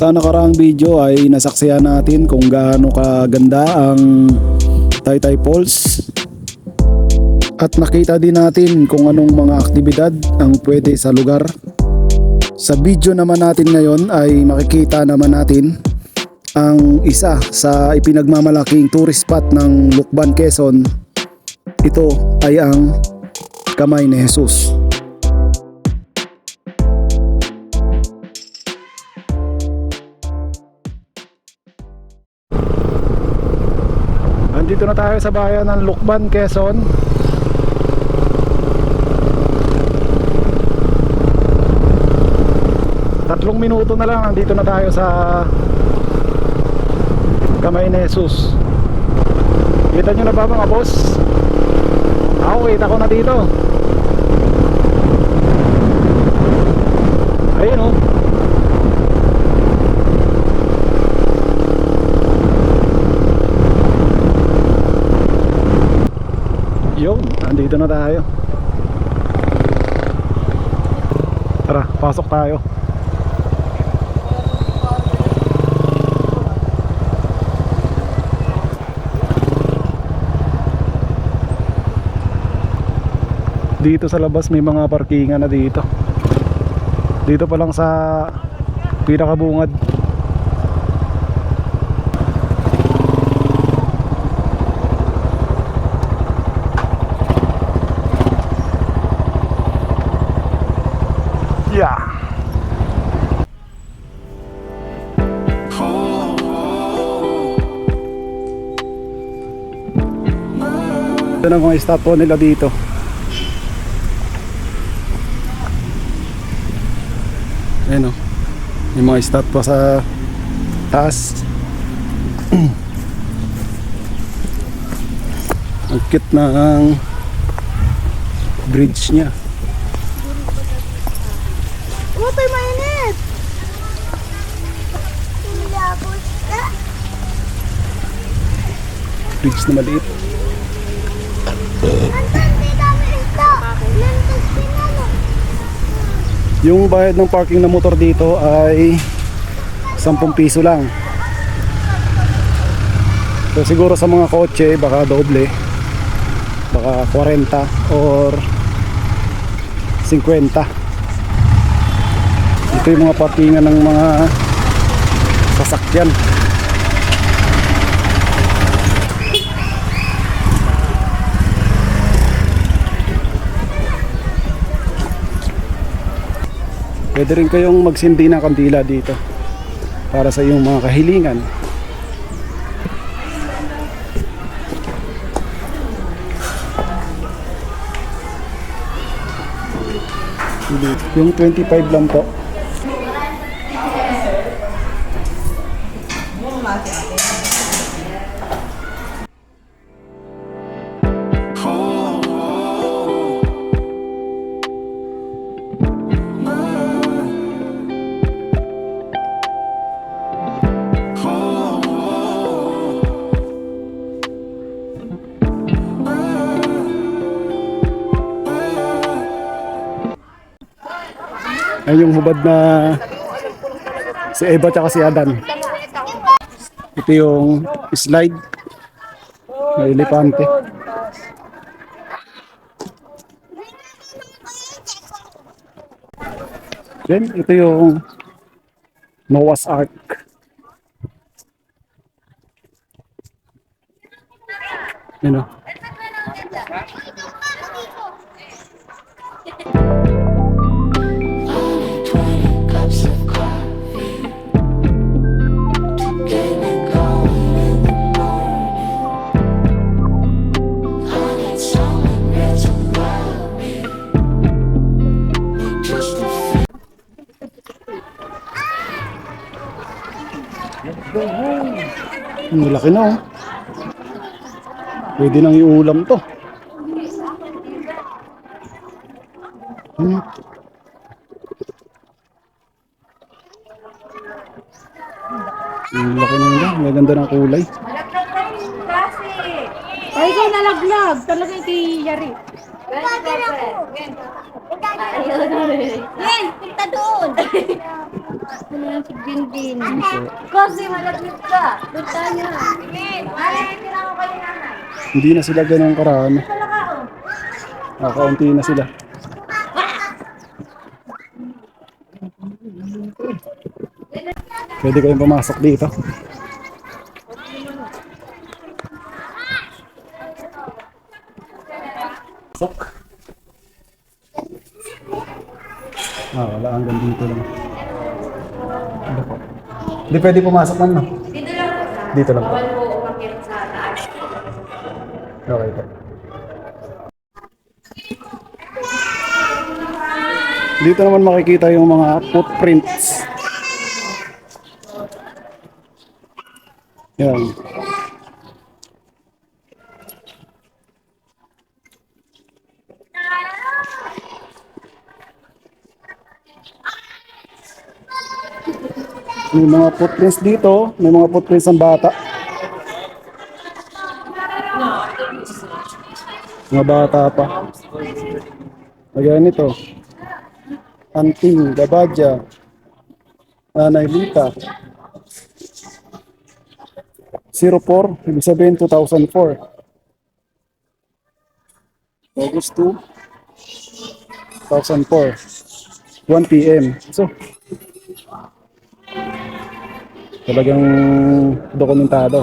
Sa nakaraang video ay nasaksihan natin kung gaano kaganda ang Taytay Falls at nakita din natin kung anong mga aktibidad ang pwede sa lugar. Sa video naman natin ngayon ay makikita naman natin ang isa sa ipinagmamalaking tourist spot ng Lukban, Quezon. Ito ay ang Kamay ni Jesus. Tayo sa bayan ng Lukban, Quezon. Tatlong minuto na lang andito na tayo sa Kamay. Kita nyo na ba mga boss? Ako kita ko na dito. Ayun oh. Andito na tayo. Tara, pasok tayo. Dito sa labas may mga parkingan na dito. Dito pa lang sa pinakabungad. Na mga estatwa nila dito. Ayan o. May mga estatwa sa taas. Ang cute ng bridge niya. Water mainit! Ka! Bridge na maliit. Yung bayad ng parking na motor dito ay 10 piso lang. So siguro sa mga kotse baka doble. Baka 40 or 50. Ito yung mga parkingan ng mga sasakyan. Pwede rin kayong magsindi ng kandila dito para sa iyong mga kahilingan. Yung 25 lang po. Ayun yung hubad na si Eva tsaka si Adan. Ito yung slide na elepante. Then ito yung Noah's Ark. Yan o. cups Ang laki na oh. Pwede nang iulam to. Hmm. Ang laki na nila. Ang ganda ng kulay. Ay, ikaw nalaglag. Talaga kay Yari. Yan, punta doon! Ano yan si Bindin? Kasi malaglit ka. Doon tayo. Hindi na sila ganun karami. Wala ka oh. Kakaunti na sila. Pwede kayong pumasok dito. Pasok. Ah, wala hanggang dito lang. Po? Hindi pwede pumasok man, no? Dito lang po. Dito lang po. Okay po. Dito naman makikita yung mga footprints. Yan. May mga footprints dito, may mga footprints ng bata. Mga bata pa. Ayan ito. Anting, Gabadja, Nanay Lita. 04, ibig sabihin 2004. August 2, 2004. 1 p.m. So, talagang dokumentado.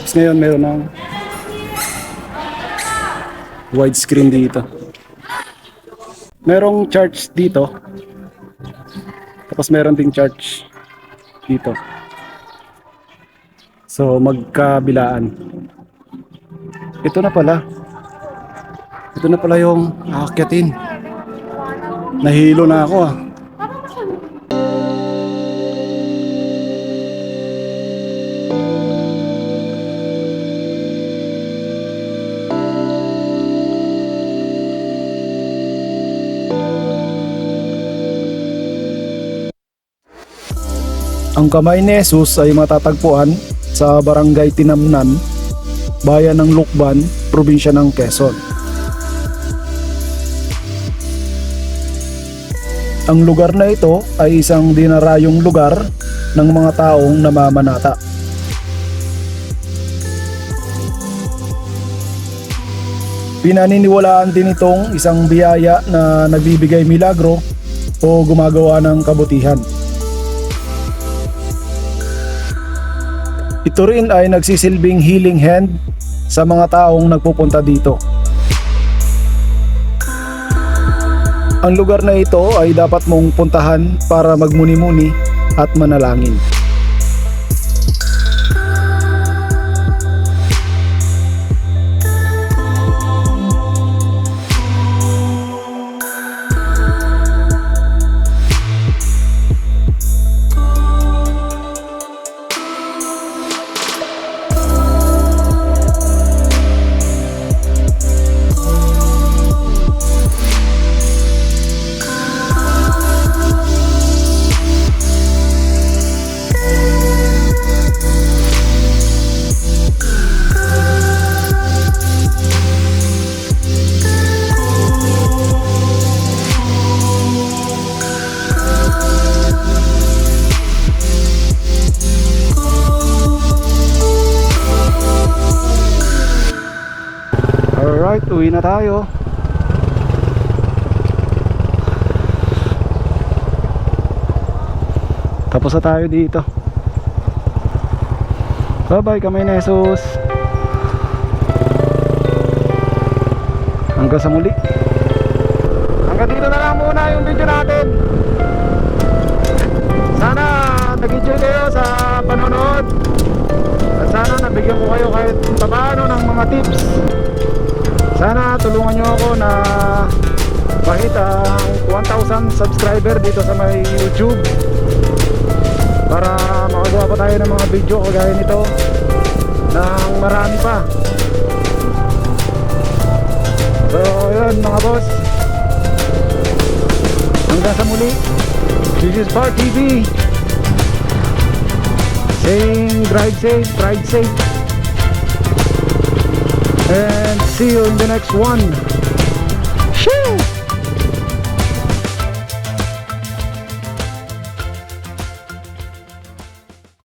Tapos ngayon meron ng widescreen dito. Merong church dito. Tapos meron ding church dito. So magkabilaan. Ito na pala. Ito na pala yung aakyatin. Nahilo na ako ah. Ang kamay ni Jesus ay matatagpuan sa Barangay Tinamnan, Bayan ng Lukban, Probinsya ng Quezon. Ang lugar na ito ay isang dinarayong lugar ng mga taong namamanata. Pinaniniwalaan din itong isang biyaya na nagbibigay milagro o gumagawa ng kabutihan. Ito rin ay nagsisilbing healing hand sa mga taong nagpupunta dito. Ang lugar na ito ay dapat mong puntahan para magmuni-muni at manalangin. Alright, uwi na tayo. Tapos na tayo dito. Bye bye kamay na Jesus. Hanggang sa muli. Hanggang dito na lang muna yung video natin. Sana nag-enjoy kayo sa panonood. At sana nabigyan ko kayo kahit paano ng mga tips. Sana tulungan nyo ako na mahit ang 1,000 subscriber dito sa may YouTube. Para makagawa pa tayo ng mga video kagaya nito ng marami pa. So yun mga boss. Hanggang sa muli. This is Bar TV saying drive safe ride safe and see you in the next one Shoo!